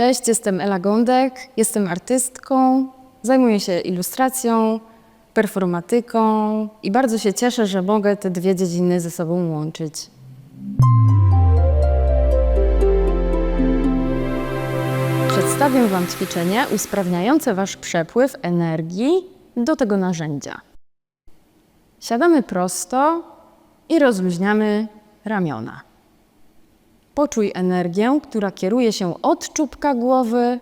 Cześć, jestem Ela Gądek, jestem artystką, zajmuję się ilustracją, performatyką i bardzo się cieszę, że mogę te dwie dziedziny ze sobą łączyć. Przedstawię Wam ćwiczenie usprawniające Wasz przepływ energii do tego narzędzia. Siadamy prosto i rozluźniamy ramiona. Poczuj energię, która kieruje się od czubka głowy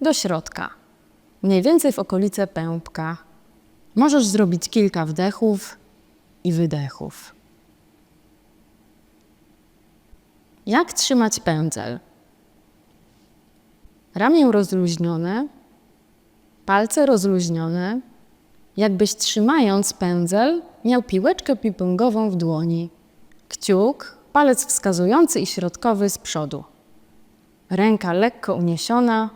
do środka, mniej więcej w okolice pępka. Możesz zrobić kilka wdechów i wydechów. Jak trzymać pędzel? Ramię rozluźnione, palce rozluźnione, jakbyś trzymając pędzel miał piłeczkę ping-pongową w dłoni. Kciuk, palec wskazujący i środkowy z przodu. Ręka lekko uniesiona,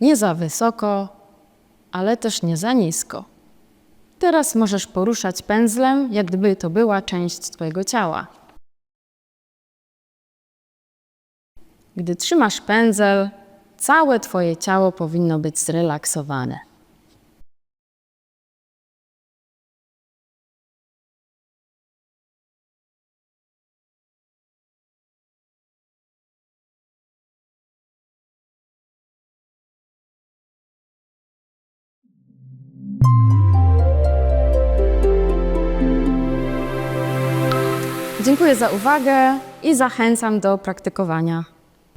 nie za wysoko, ale też nie za nisko. Teraz możesz poruszać pędzlem, jak gdyby to była część Twojego ciała. Gdy trzymasz pędzel, całe Twoje ciało powinno być zrelaksowane. Dziękuję za uwagę i zachęcam do praktykowania.